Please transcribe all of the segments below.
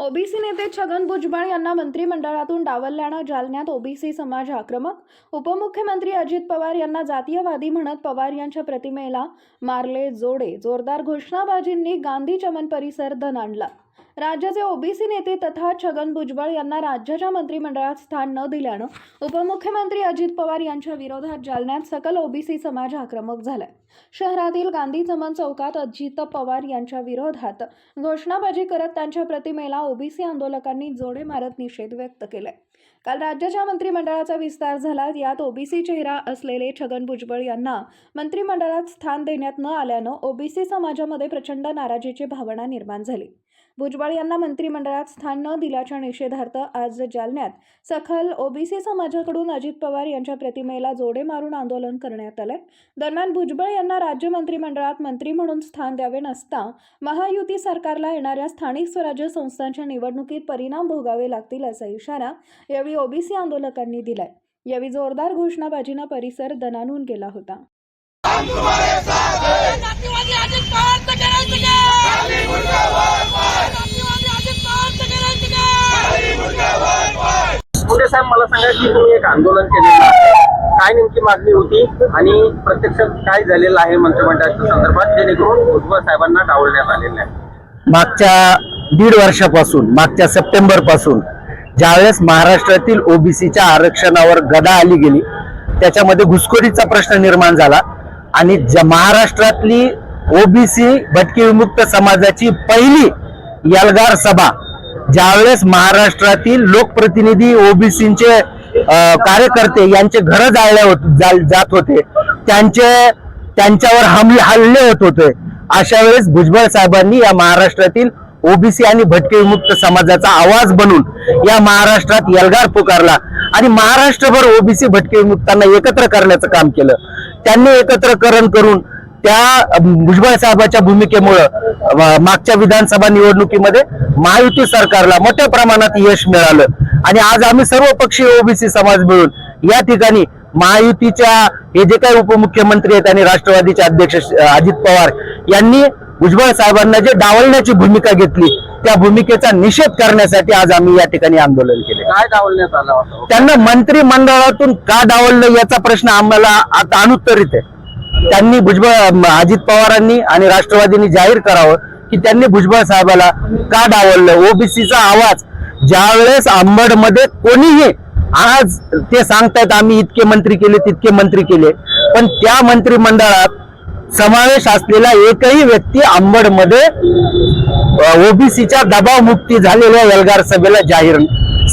OBC नेते छगन भुजबळ यांना मंत्रिमंडळातून डावलल्यानं जालन्यात ओबीसी समाज आक्रमक. उपमुख्यमंत्री अजित पवार यांना जातीयवादी म्हणत पवार यांच्या प्रतिमेला मारले जोडे. जोरदार घोषणाबाजींनी गांधी चमन परिसर दणाणला. राज्याचे ओबीसी नेते तथा छगन भुजबळ यांना राज्याच्या मंत्रिमंडळात स्थान न दिल्यानं उपमुख्यमंत्री अजित पवार यांच्या विरोधात जालन्यात सकल ओबीसी समाज आक्रमक झालाय. शहरातील गांधी चमन चौकात अजित पवार यांच्या विरोधात घोषणाबाजी करत त्यांच्या प्रतिमेला ओबीसी आंदोलकांनी जोडे मारत निषेध व्यक्त केलाय. काल राज्याच्या मंत्रिमंडळाचा विस्तार झाला यात ओबीसी चेहरा असलेले छगन भुजबळ यांना मंत्रिमंडळात स्थान देण्यात न आल्यानं ओबीसी समाजामध्ये प्रचंड नाराजीची भावना निर्माण झाली. भुजबळ यांना मंत्रिमंडळात स्थान न दिल्याच्या निषेधार्थ आज जालन्यात सखल ओबीसी समाजाकडून अजित पवार यांच्या प्रतिमेला जोडे मारून आंदोलन करण्यात आलंय. दरम्यान भुजबळ यांना राज्य मंत्रिमंडळात मंत्री म्हणून स्थान द्यावे नसता महायुती सरकारला येणाऱ्या स्थानिक स्वराज्य संस्थांच्या निवडणुकीत परिणाम भोगावे लागतील असा इशारा यावेळी ओबीसी आंदोलकांनी दिलाय. यावेळी जोरदार घोषणाबाजीनं परिसर दणानून गेला होता. साहेब मला सांगा की तुम्ही एक आंदोलन केलेलं काय नेमकी मागणी होती आणि प्रत्यक्ष काय झालेलं आहे मंत्रिमंडळाच्या संदर्भात जेणेकरून भुजबळ साहेबांना डावलण्यात आलेलं आहे? मागच्या दीड वर्षापासून मागच्या सप्टेंबरपासून ज्यावेळेस महाराष्ट्रातील ओबीसीच्या आरक्षणावर गदा आली गेली त्याच्यामध्ये घुसखोरीचा प्रश्न निर्माण झाला. आणि महाराष्ट्रातली ओबीसी भटके विमुक्त समाजाची पहिली यलगार सभा ज्यावेळेस महाराष्ट्रातील लोकप्रतिनिधी ओबीसीचे कार्यकर्ते यांचे घर जाळले होत जात होते. त्यांचे त्यांच्यावर हमले हल्ले होत होते. अशा वेळेस भुजबळ साहेबांनी या महाराष्ट्रातील ओबीसी आणि भटके विमुक्त समाजाचा आवाज बनून या महाराष्ट्रात यलगार पुकारला. आणि महाराष्ट्रभर ओबीसी भटके विमुक्तांना एकत्र करण्याचं काम केलं. त्यांनी एकत्रकरण करून त्या भुजबळ साहेबाच्या भूमिकेमुळं मागच्या विधानसभा निवडणुकीमध्ये महायुती सरकारला मोठ्या प्रमाणात यश मिळालं. आणि आज आम्ही सर्व पक्षीय ओबीसी समाज मिळून या ठिकाणी महायुतीच्या हे जे काही उपमुख्यमंत्री आहेत आणि राष्ट्रवादीचे अध्यक्ष अजित पवार यांनी भुजबळ साहेबांना जे डावलण्याची भूमिका घेतली त्या भूमिकेचा निषेध करण्यासाठी आज आम्ही या ठिकाणी आंदोलन केले. काय डावलण्यात आलं होतं त्यांना मंत्रिमंडळातून का डावललं याचा प्रश्न आम्हाला आता अनुत्तरित आहे. त्यांनी भुजबळ अजित पवारांनी आणि राष्ट्रवादींनी जाहीर करावं की त्यांनी भुजबळ साहेबाला का डावललं? ओबीसीचा आवाज ज्यावेळेस अंबडमध्ये कोणीही आज ते सांगतायत आम्ही इतके मंत्री केले तितके मंत्री केले. पण त्या मंत्रिमंडळात समावेश असलेला एकही व्यक्ती आंबडमध्ये ओबीसीच्या दबाव मुक्ती झालेल्या एल्गार सभेला जाहीर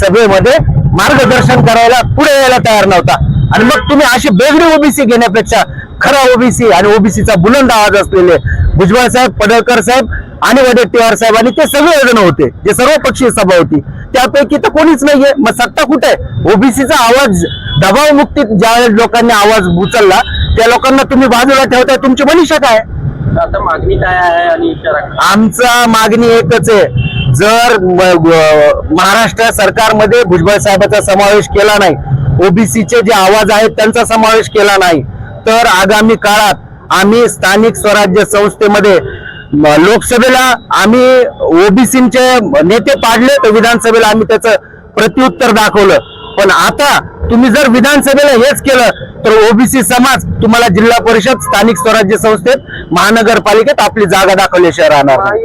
सभेमध्ये मार्गदर्शन करायला पुढे यायला तयार नव्हता. आणि मग तुम्ही अशी बेगडी ओबीसी घेण्यापेक्षा खरा ओबीसी आणि ओबीसीचा बुलंद आवाज असलेले भुजबळ साहेब पडळकर साहेब आणि वडेट्टीवार साहेब आणि ते सगळे जण होते जे सर्व पक्षीय सभा होती. त्यापैकी तर कोणीच नाहीये. मग सत्ता कुठे? ओबीसीचा आवाज दबाव मुक्तीत ज्या लोकांनी आवाज उचलला त्या लोकांना तुम्ही बाजूला ठेवताय तुमची मनीषा काय? आता मागणी काय आहे आणि इशारा काय? आमचा मागणी एकच आहे. जर म- ग- महाराष्ट्र सरकारमध्ये भुजबळ साहेबांचा समावेश केला नाही ओबीसीचे जे आवाज आहेत त्यांचा समावेश केला नाही तर आगामी काळात आम्ही स्थानिक स्वराज्य संस्थेमध्ये म- लोकसभेला आम्ही ओबीसीचे नेते पाडले तर विधानसभेला आम्ही त्याचं प्रत्युत्तर दाखवलं. पण आता तुम्ही जर विधानसभेला हेच केलं तर ओबीसी समाज तुम्हाला जिल्हा परिषद स्थानिक स्वराज्य संस्थेत महानगरपालिकेत आपली जागा दाखवल्याशिवाय राहणार नाही.